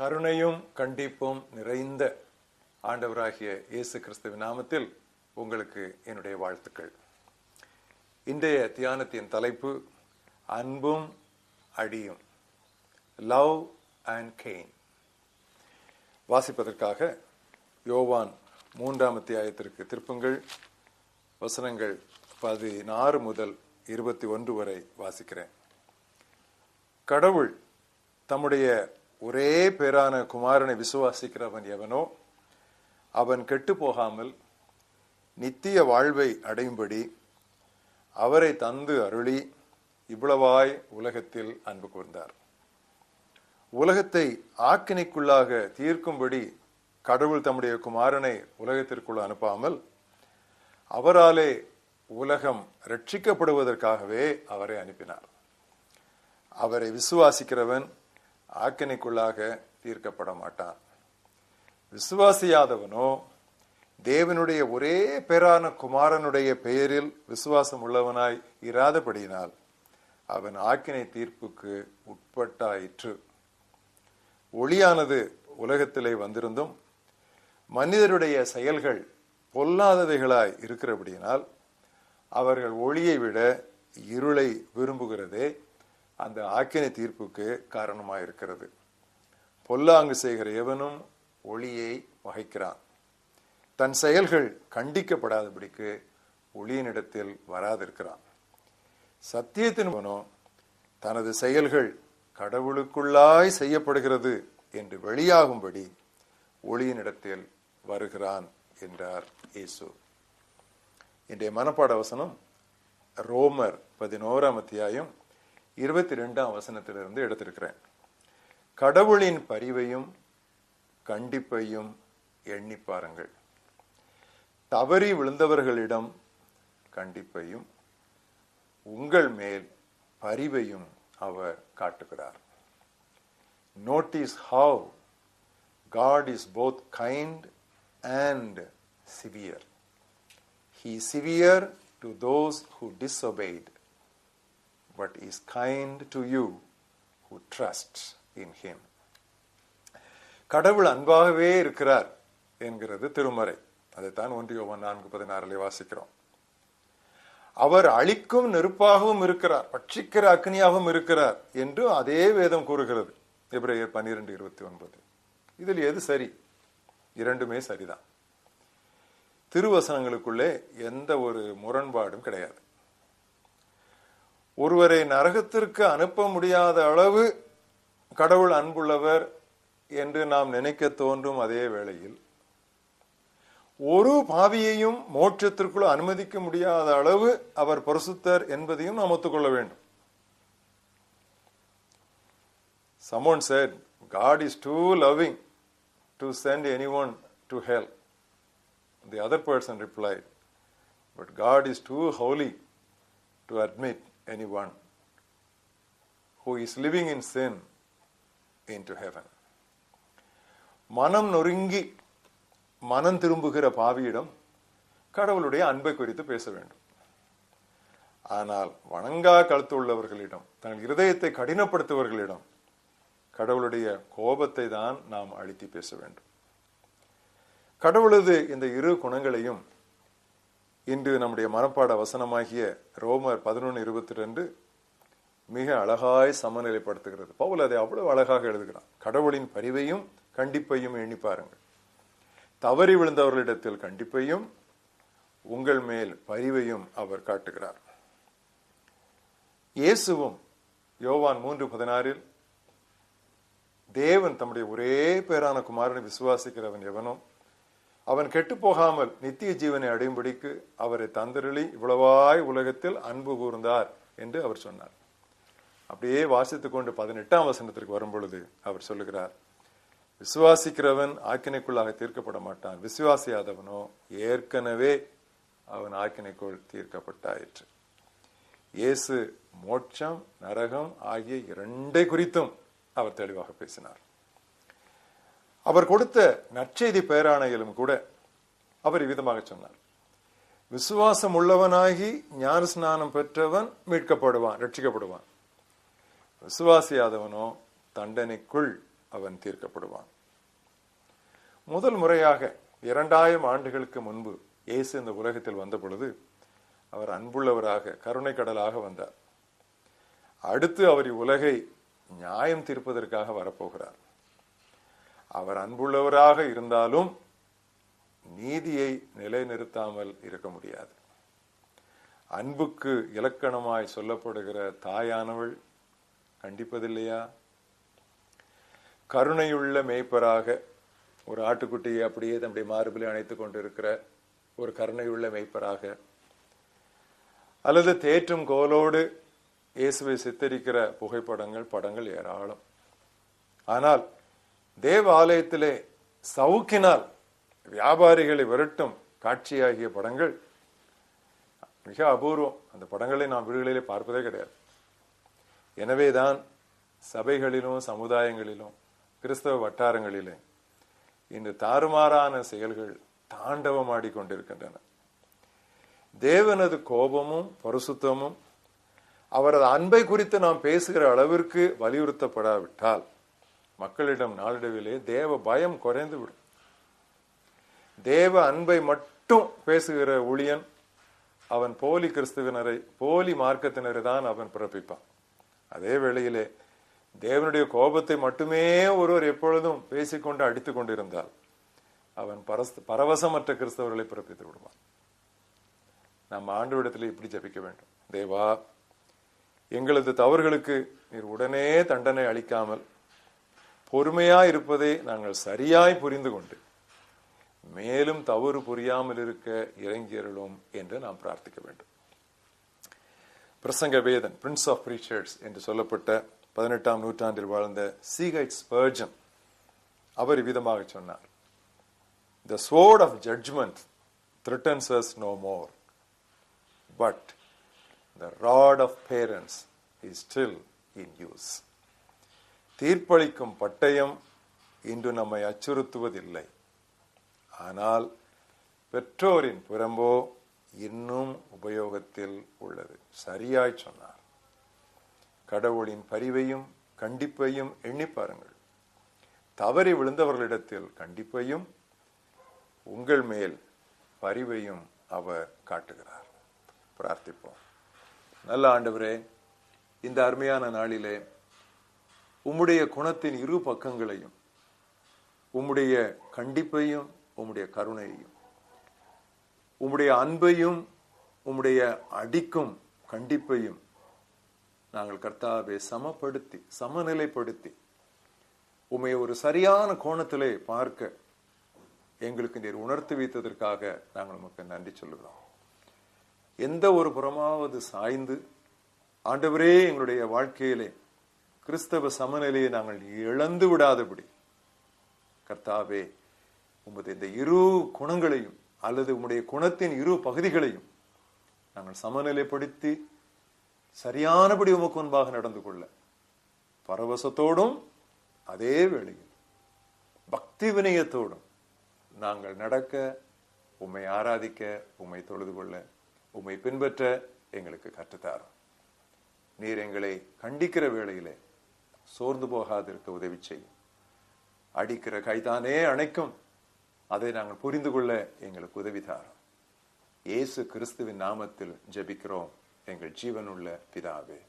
கருணையும் கண்டிப்பும் நிறைந்த ஆண்டவராகிய இயேசு கிறிஸ்துவின் நாமத்தில் உங்களுக்கு என்னுடைய வாழ்த்துக்கள். இன்றைய தியானத்தின் தலைப்பு அன்பும் அடியும் லவ் அண்ட் கெயின். வாசிப்பதற்காக யோவான் மூன்றாம் அத்தியாயத்திற்கு திருப்புங்கள். வசனங்கள் பதினாறு முதல் இருபத்தி ஒன்று வரை வாசிக்கிறேன். கடவுள் தம்முடைய ஒரே பேரான குமாரனை விசுவாசிக்கிறவன் எவனோ அவன் கெட்டு போகாமல் நித்திய வாழ்வை அடையும்படி அவரை தந்து அருளி இவ்வளவாய் உலகத்தில் அன்பு கூர்ந்தார். உலகத்தை ஆக்கினைக்குள்ளாக தீர்க்கும்படி கடவுள் தம்முடைய குமாரனை உலகத்திற்குள் அனுப்பாமல் அவராலே உலகம் ரட்சிக்கப்படுவதற்காகவே அவரை அனுப்பினார். அவரை விசுவாசிக்கிறவன் ஆக்கினைக்குள்ளாக தீர்க்கப்பட மாட்டான். விசுவாசியாதவனோ தேவனுடைய ஒரே பேரான குமாரனுடைய பெயரில் விசுவாசம் உள்ளவனாய் இராதபடியினால் அவன் ஆக்கினை தீர்ப்புக்கு உட்பட்டாயிற்று. ஒளியானது உலகத்திலே வந்திருந்தும் மனிதருடைய செயல்கள் பொல்லாதவைகளாய் இருக்கிறபடியினால் அவர்கள் ஒளியை விட இருளை விரும்புகிறதே அந்த ஆக்கினை தீர்ப்புக்கு காரணமாக இருக்கிறது பொல்லாங்கு செய்கிற எவனும் ஒளியை வகைக்கிறான். தன் செயல்கள் கண்டிக்கப்படாதபடிக்கு ஒளியினிடத்தில் வராதிருக்கிறான். சத்தியத்தின்வனோ தனது செயல்கள் கடவுளுக்குள்ளாய் செய்யப்படுகிறது என்று வெளியாகும்படி ஒளியினிடத்தில் வருகிறான் என்றார் இயேசு. இன்றைய மனப்பாட வசனம் ரோமர் பதினோராம் அத்தியாயம் இருபத்தி ரெண்டாம் வசனத்திலிருந்து எடுத்திருக்கிறேன். கடவுளின் பரிவையும் கண்டிப்பையும் எண்ணி பாருங்கள். தவறி விழுந்தவர்களிடம் கண்டிப்பையும் உங்கள் மேல் பரிவையும் அவர் காட்டுகிறார். Notice how God is both kind and severe is severe to those who disobeyed, but is kind to you who trust in him. கடவுள் அன்பாகவே இருக்கிறார் என்கிறது திருமறை. அதைத்தான் ஒன்றியோவன் நான்கு பதினாறிலே வாசிக்கிறோம். அவர் அழிக்கும் நெருப்பாகவும் இருக்கிறார் பட்சிக்கிற அக்னியாகவும் இருக்கிறார் என்று அதே வேதம் கூறுகிறது. எப்ரேயர் பன்னிரெண்டு இருபத்தி ஒன்பது. இதில் எது சரி? இரண்டுமே சரிதான். திருவசனங்களுக்குள்ளே எந்த ஒரு முரண்பாடும் கிடையாது. ஒருவரை நரகத்திற்கு அனுப்ப முடியாத அளவு கடவுள் அன்புள்ளவர் என்று நாம் நினைக்க தோன்றும் அதே வேளையில் ஒரு பாவியையும் மோட்சத்திற்குள் அனுமதிக்க முடியாத அளவு அவர் பரிசுத்தர் என்பதையும் நாம் ஒத்துக்கொள்ள வேண்டும் Someone said, God is too loving to send anyone to hell. The other person replied, But God is too holy to admit anyone who is living in sin into heaven. மனம் நொறுங்கி மனம் திரும்புகிற பாவியிடம் கடவுளுடைய அன்பை குறித்து பேச வேண்டும் ஆனால் வணங்கா கழுத்து உள்ளவர்களிடம் தங்கள் இருதயத்தை கடினப்படுத்துவர்களிடம் கடவுளுடைய கோபத்தை தான் நாம் அழுத்தி பேச வேண்டும் கடவுளது இந்த இரு குணங்களையும் இன்று நம்முடைய மனப்பாட வசனமாகிய ரோமர் பதினொன்று இருபத்தி ரெண்டு மிக அழகாய் சமநிலைப்படுத்துகிறது. பவுல் அதை அவ்வளவு அழகாக எழுதுகிறான். கடவுளின் பரிவையும் கண்டிப்பையும் எண்ணி பாருங்கள். தவறி விழுந்தவர்களிடத்தில் கண்டிப்பையும் உங்கள் மேல் பரிவையும் அவர் காட்டுகிறார். இயேசுவும் யோவான் மூன்று பதினாறில் தேவன் தம்முடைய ஒரே பேரான குமாரனை விசுவாசிக்கிறவன் எவனும் அவன் கெட்டு போகாமல் நித்திய ஜீவனை அடையும்படிக்கு அவரை தந்தருளி இவ்வளவாய் உலகத்தில் அன்பு கூர்ந்தார் என்று அவர் சொன்னார். அப்படியே வாசித்துக் கொண்டு பதினெட்டாம் வசனத்திற்கு வரும் பொழுது அவர் சொல்லுகிறார் விசுவாசிக்கிறவன் ஆக்கினைக்குள்ளாக தீர்க்கப்பட மாட்டான். விசுவாசியாதவனோ ஏற்கனவே அவன் ஆக்கினைக்குள் தீர்க்கப்பட்டாயிற்று இயேசு மோட்சம் நரகம் ஆகிய இரண்டை குறித்தும் அவர் தெளிவாக பேசினார். அவர் கொடுத்த நற்செய்தி பேராணையிலும் கூட அவர் இவ்விதமாக சொன்னார். விசுவாசம் உள்ளவனாகி ஞான ஸ்நானம் பெற்றவன் மீட்கப்படுவான் ரட்சிக்கப்படுவான். விசுவாசியாதவனோ தண்டனைக்குள் அவன் தீர்க்கப்படுவான். முதல் முறையாக இரண்டாயிரம் ஆண்டுகளுக்கு முன்பு இயேசு இந்த உலகத்தில் வந்த பொழுது அவர் அன்புள்ளவராக கருணை கடலாக வந்தார். அடுத்து அவர் இவ்வுலகை நியாயம் தீர்ப்பதற்காக வரப்போகிறார். அவர் அன்புள்ளவராக இருந்தாலும் நீதியை நிலைநிறுத்தாமல் இருக்க முடியாது. அன்புக்கு இலக்கணமாய் சொல்லப்படுகிற தாயானவள் கண்டிப்பதில்லையா? கருணையுள்ள மேய்ப்பராக ஒரு ஆட்டுக்குட்டியை அப்படியே தன்னுடைய மார்பிலே அணைத்துக் கொண்டிருக்கிற ஒரு கருணையுள்ள மேய்ப்பராக அல்லது தேற்றும் கோலோடு இயேசுவை சித்தரிக்கிற புகைப்படங்கள் படங்கள் ஏராளம். ஆனால் தேவாலயத்திலே சவுக்கினால் வியாபாரிகளை விரட்டும் காட்சியாகிய படங்கள். மிக அபூர்வம். அந்த படங்களை நாம் வீடுகளிலே பார்ப்பதே கிடையாது. எனவேதான் சபைகளிலும் சமுதாயங்களிலும் கிறிஸ்தவ வட்டாரங்களிலே இன்று தாறுமாறான செயல்கள் தாண்டவமாடி கொண்டிருக்கின்றன. தேவனது கோபமும் பரிசுத்தமும் அவரது அன்பை குறித்து நாம் பேசுகிற அளவிற்கு வலியுறுத்தப்படாவிட்டால் மக்களிடம் நாளடைவிலே தேவ பயம் குறைந்து விடும் தேவ அன்பை மட்டும் பேசுகிற ஊழியன் அவன் போலி கிறிஸ்துவினரை போலி மார்க்கத்தினரை தான் அவன் பிறப்பிப்பான். அதே வேளையிலே தேவனுடைய கோபத்தை மட்டுமே ஒருவர் எப்பொழுதும் பேசிக்கொண்டு அடித்துக் கொண்டிருந்தால் அவன் பரஸ் பரவசமற்ற கிறிஸ்தவர்களை பிறப்பித்து விடுவான். நாம் ஆண்டவிடத்தில் இப்படி ஜபிக்க வேண்டும். தேவா எங்களது தவறுகளுக்கு நீர் உடனே தண்டனை அளிக்காமல் பொறுமையா இருப்பதை நாங்கள் சரியாய் புரிந்து கொண்டு மேலும் தவறு புரியாமல் இருக்க இறங்கியருளும் என்று நாம் பிரார்த்திக்க வேண்டும். பிரசங்க வேதன் பிரின்ஸ் ஆஃப் பிரீச்சர்ஸ் என்று சொல்லப்பட்ட பதினெட்டாம் நூற்றாண்டில் வாழ்ந்த சீகைட்ஸ் பர்ஜன் அவர் விதமாக சொன்னார். The sword of judgement threatens us no more but the rod of parents is still in use தீர்ப்பளிக்கும் பட்டயம் இன்று நம்மை அச்சுறுத்துவதில்லை. ஆனால் பெற்றோரின் புறம்போ இன்னும் உபயோகத்தில் உள்ளது. சரியாய் சொன்னார். கடவுளின் பரிவையும் கண்டிப்பையும் எண்ணி பாருங்கள். தவறி விழுந்தவர்களிடத்தில் கண்டிப்பையும் உங்கள் மேல் பரிவையும் அவர் காட்டுகிறார். பிரார்த்திப்போம். நல்ல ஆண்டவரே இந்த அருமையான நாளிலே உம்முடைய குணத்தின் இரு பக்கங்களையும் உம்முடைய கண்டிப்பையும் உம்முடைய கருணையையும் உம்முடைய அன்பையும் உம்முடைய அடிக்கும் கண்டிப்பையும் நாங்கள் கர்த்தாவை சமப்படுத்தி சமநிலைப்படுத்தி உம்மை ஒரு சரியான கோணத்திலே பார்க்க எங்களுக்கு நீர் உணர்த்து வைத்ததற்காக நாங்கள் உமக்கு நன்றி சொல்லுகிறோம். எந்த ஒரு புறமாவது சாய்ந்து ஆண்டவரே எங்களுடைய வாழ்க்கையிலே கிறிஸ்தவ சமநிலையை நாங்கள் இழந்து விடாதபடி கர்த்தாவே உமது இந்த இரு குணங்களையும் அல்லது உம்முடைய குணத்தின் இரு பகுதிகளையும் நாங்கள் சமநிலைப்படுத்தி சரியானபடி உமக்கு முன்பாக நடந்து கொள்ள பரவசத்தோடும் அதே வேளையில் பக்தி வினயத்தோடும் நாங்கள் நடக்க உம்மை ஆராதிக்க உம்மை தொழுது கொள்ள உம்மை பின்பற்ற எங்களுக்கு கற்றுத்தாரும். நீர் எங்களை கண்டிக்கிற வேளையிலே சோர்ந்து போகாதிருக்க உதவி செய்யும். அடிக்கிற கைதானே அணைக்கும். அதை நாங்கள் புரிந்து கொள்ள எங்களுக்கு உதவி தாரும். இயேசு கிறிஸ்துவின் நாமத்தில் ஜெபிக்கிறோம். எங்கள் ஜீவனுள்ள பிதாவே.